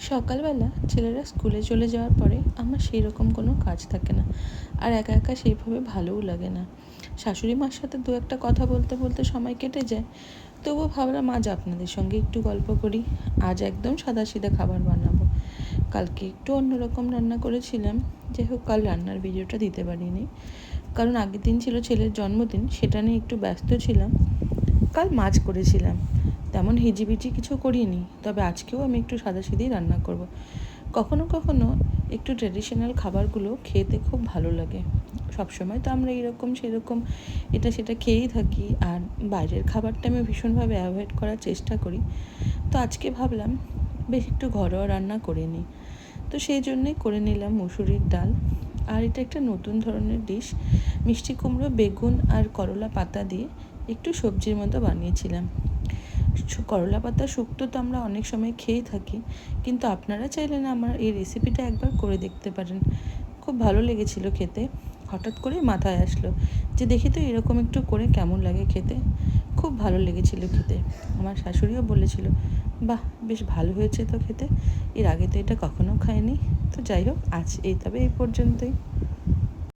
সকালবেলা ছেলেরা স্কুলে চলে যাওয়ার পরে আমার সেই রকম কোনো কাজ থাকে না। আর একা একা সেইভাবে ভালোও লাগে না। শাশুড়ি মার সাথে দু একটা কথা বলতে বলতে সময় কেটে যায়। তবুও ভাবলাম আজ আপনাদের সঙ্গে একটু গল্প করি। আজ একদম সাদাসিধা খাবার বানাবো। কালকে একটু অন্যরকম রান্না করেছিলাম। যাই হোক, কাল রান্নার ভিডিওটা দিতে পারিনি। কারণ আগের দিন ছিল ছেলের জন্মদিন, সেটা নিয়ে একটু ব্যস্ত ছিলাম। কাল মাছ করেছিলাম। তেমন হিজিবিজি কিছু করিনি, তবে আজকেও আমি একটু সাদাসিধেই রান্না করব। কখনো কখনো একটু ট্রেডিশনাল খাবারগুলো খেতে খুব ভালো লাগে। সবসময় তো আমরা এরকম সেরকম এটা সেটা খেয়েই থাকি, আর বাইরের খাবারটা আমি ভীষণভাবে অ্যাভয়েড করার চেষ্টা করি। তো আজকে ভাবলাম বেশ একটু ঘরোয়া রান্না করে নিই। তো সেই জন্যেই করে নিলাম মুসুরির ডাল। আর এটা একটা নতুন ধরনের ডিশ মিষ্টি কুমড়ো, বেগুন আর করলা পাতা দিয়ে একটু সবজির মতো বানিয়েছিলাম। করলা পাতা শুক্তো তো আমরা অনেক সময় খেয়েই থাকি। কিন্তু আপনারা চাইলে না আমার এই রেসিপিটা একবার করে দেখতে পারেন। খুব ভালো লেগেছিল খেতে। হঠাৎ করে মাথায় আসলো যে দেখি তো এরকম একটু করে কেমন লাগে খেতে। খুব ভালো লেগেছিল খেতে। আমার শাশুড়িও বলেছিল, বাহ, বেশ ভালো হয়েছে তো খেতে। এর আগে তো এটা কখনো খাইনি। তো যাই হোক, আজ এই তবে এই পর্যন্তই।